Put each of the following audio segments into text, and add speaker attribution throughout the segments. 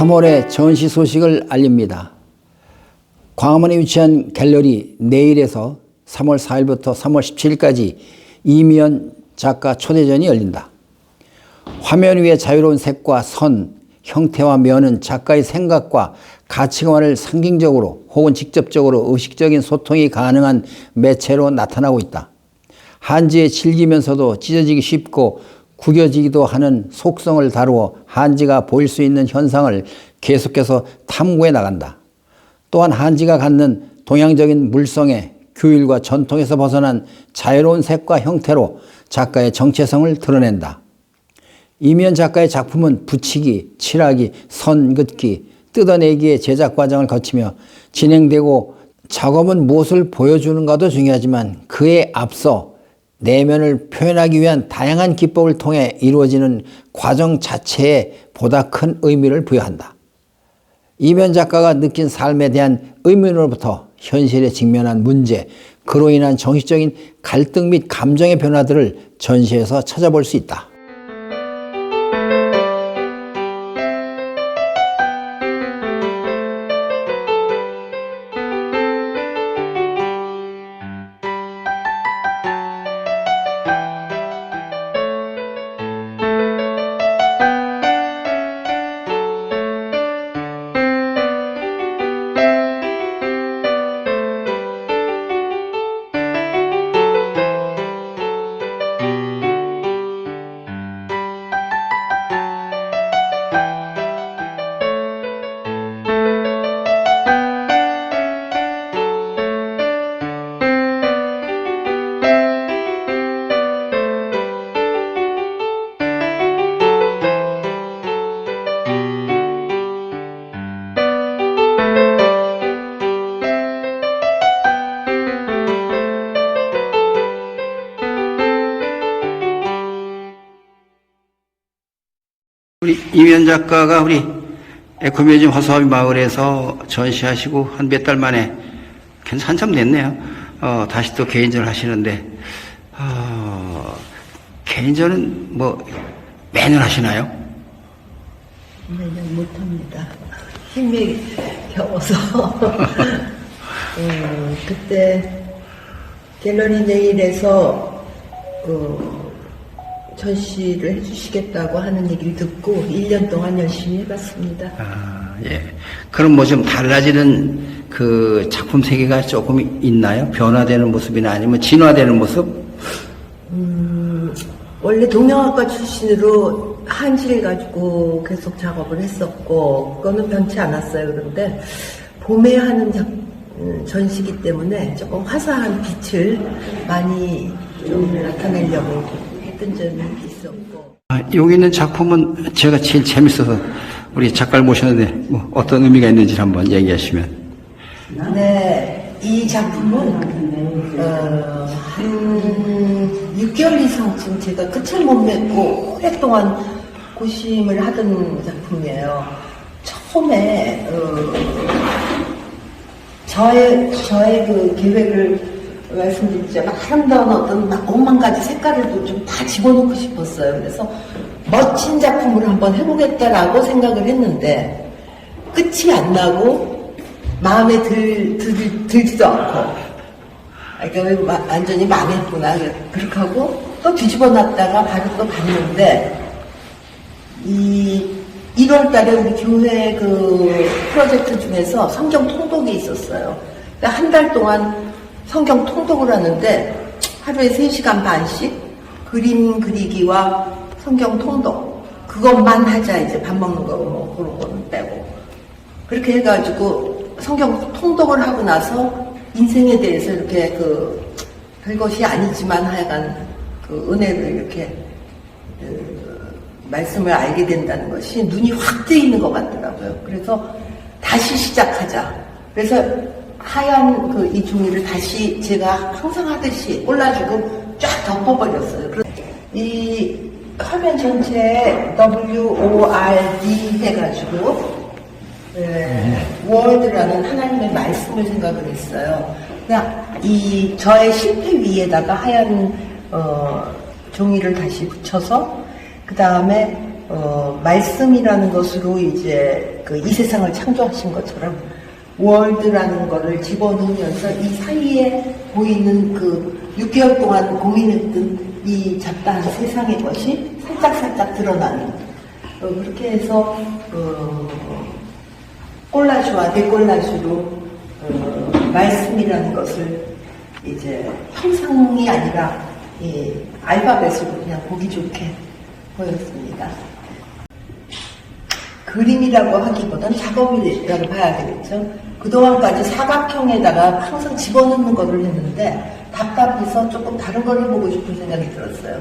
Speaker 1: 3월의 전시 소식을 알립니다. 광화문에 위치한 갤러리 내일에서 3월 4일부터 3월 17일까지 이미연 작가 초대전이 열린다. 화면 위의 자유로운 색과 선, 형태와 면은 작가의 생각과 가치관을 상징적으로 혹은 직접적으로 의식적인 소통이 가능한 매체로 나타나고 있다. 한지에 질기면서도 찢어지기 쉽고 구겨지기도 하는 속성을 다루어 한지가 보일 수 있는 현상을 계속해서 탐구해 나간다. 또한 한지가 갖는 동양적인 물성의 규율과 전통에서 벗어난 자유로운 색과 형태로 작가의 정체성을 드러낸다. 이면 작가의 작품은 붙이기, 칠하기, 선 긋기, 뜯어내기의 제작 과정을 거치며 진행되고 작업은 무엇을 보여주는가도 중요하지만 그에 앞서 내면을 표현하기 위한 다양한 기법을 통해 이루어지는 과정 자체에 보다 큰 의미를 부여한다. 이면 작가가 느낀 삶에 대한 의문으로부터 현실에 직면한 문제, 그로 인한 정신적인 갈등 및 감정의 변화들을 전시에서 찾아볼 수 있다.
Speaker 2: 이면 작가가 우리 에코뮤지엄 허수아비 마을에서 전시하시고 한 몇 달 만에 괜찮 한참 됐네요. 어, 다시 또 개인전을 하시는데 어, 개인전은 뭐 매년 하시나요?
Speaker 3: 매년 못합니다. 힘이 겨워서. 어, 그때 갤러리 내일에서 그 전시를 해주시겠다고 하는 얘기를 듣고 1년 동안 열심히 해봤습니다.
Speaker 2: 아, 예. 그럼 뭐 좀 달라지는 그 작품 세계가 조금 있나요? 변화되는 모습이나 아니면 진화되는 모습?
Speaker 3: 원래 동양학과 출신으로 한지를 가지고 계속 작업을 했었고 그거는 변치 않았어요. 그런데 봄에 하는 작, 음, 전시기 때문에 조금 화사한 빛을 많이 좀 나타내려고 했던 점이 있었고
Speaker 2: 아, 여기 있는 작품은 제가 제일 재밌어서 우리 작가를 모셨는데 뭐 어떤 의미가 있는지 한번 얘기하시면.
Speaker 3: 네, 이 작품은 어, 한 6개월 이상쯤 제가 끝을 못 맺고 오랫동안 고심을 하던 작품이에요. 처음에 어, 저의 저의 그 계획을 말씀드리자면 아름다운 어떤 막 오만 가지 색깔을 좀 다 집어넣고 싶었어요. 그래서 멋진 작품을 한번 해보겠다라고 생각을 했는데 끝이 안 나고 마음에 들, 들, 들지도 않고 그러니까 마- 완전히 망했구나 그렇게 하고 또 뒤집어 놨다가 바로 또 봤는데 이 1월 달에 우리 교회 그 프로젝트 중에서 성경 통독이 있었어요. 한달 동안 성경 통독을 하는데 하루에 3시간 반씩 그림 그리기와 성경 통독 그것만 하자 이제 밥 먹는 거 뭐 그런 거는 빼고 그렇게 해가지고 성경 통독을 하고 나서 인생에 대해서 이렇게 그 별것이 아니지만 하여간 그 은혜를 이렇게 그 말씀을 알게 된다는 것이 눈이 확 뜨이는 것 같더라고요. 그래서 다시 시작하자. 그래서 하얀 그 이 종이를 다시 제가 항상 하듯이 올라주고 쫙 덮어버렸어요. 이 화면 전체에 W-O-R-D 해가지고 네, 월드라는 하나님의 말씀을 생각을 했어요. 그냥 이 저의 실패 위에다가 하얀 어, 종이를 다시 붙여서 그 다음에 어, 말씀이라는 것으로 이제 그 이 세상을 창조하신 것처럼 월드라는 거를 집어넣으면서 이 사이에 보이는 그 6개월 동안 고민했던 이 잡다한 세상의 것이 살짝살짝 드러나는 어, 그렇게 해서 어, 꼴라주와 데꼴라주로 어, 말씀이라는 것을 이제 형상이 아니라 이 알파벳으로 그냥 보기 좋게 보였습니다. 그림이라고 하기보단 작업이라고 봐야 되겠죠. 그동안까지 사각형에다가 항상 집어넣는 거를 했는데 답답해서 조금 다른 걸 해보고 싶은 생각이 들었어요.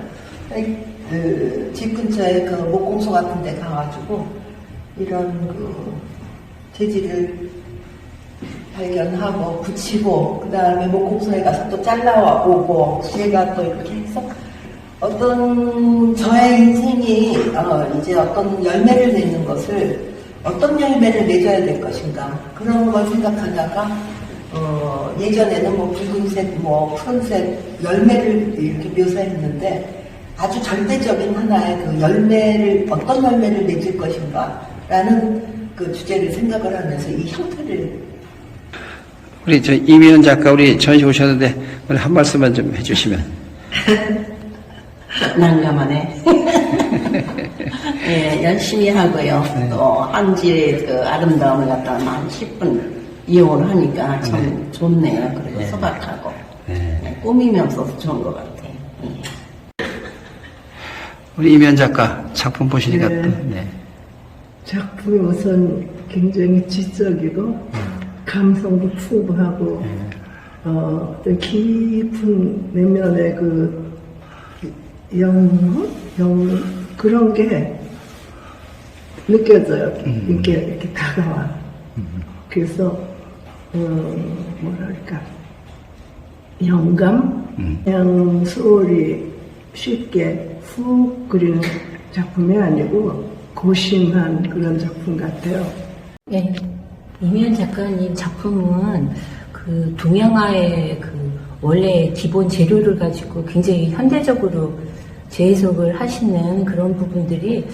Speaker 3: 그, 집 근처에 그 목공소 같은 데 가가지고 이런 그 재질을 발견하고 붙이고 그 다음에 목공소에 가서 또 잘라와 오고 제가 또 이렇게 어떤 저의 인생이 어, 이제 어떤 열매를 맺는 것을 어떤 열매를 맺어야 될 것인가 그런 걸 생각하다가 어, 예전에는 뭐 붉은색 뭐 푸른색 열매를 이렇게 묘사했는데 아주 절대적인 하나의 그 열매를 어떤 열매를 맺을 것인가라는 그 주제를 생각을 하면서 이 형태를
Speaker 2: 우리 저 이미연 작가 우리 전시 오셨는데 우리 한 말씀만 좀 해주시면.
Speaker 4: 난감하네. 예, 열심히 하고요. 또 한지의 그 아름다움을 갖다 한 10분 이용을 하니까 참 좋네요. 그리고 소박하고
Speaker 2: 네.
Speaker 4: 예, 꾸밈이 없어서 좋은 것 같아요. 예.
Speaker 2: 우리 이미연 작가 작품 보시니까
Speaker 5: 네.
Speaker 2: 또, 네.
Speaker 5: 작품이 우선 굉장히 지적이고 감성도 풍부하고 어, 어떤 깊은 내면의 그 영, 영 그런 게 느껴져요. 이렇게 이렇게 다가와. 그래서 어, 뭐랄까 영감, 그냥 소홀히 쉽게 훅 그리는 작품이 아니고 고심한 그런 작품 같아요.
Speaker 6: 네. 이미연 작가님 작품은 그 동양화의 그 원래 기본 재료를 가지고 굉장히 현대적으로 재해석을 하시는 그런 부분들이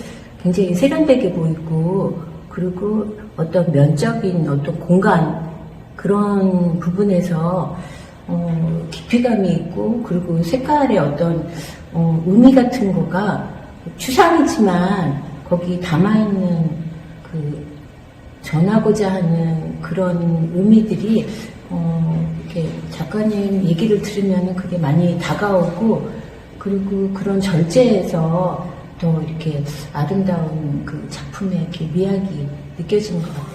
Speaker 6: 굉장히 세련되게 보이고 그리고 어떤 면적인 어떤 공간 그런 부분에서 어, 깊이감이 있고 그리고 색깔의 어떤 어, 의미 같은 거가 추상이지만 거기 담아있는 그 전하고자 하는 그런 의미들이 어, 이렇게 작가님 얘기를 들으면 그게 많이 다가오고 그리고 그런 절제에서 더 이렇게 아름다운 그 작품의 미학이 느껴지는 것 같아요.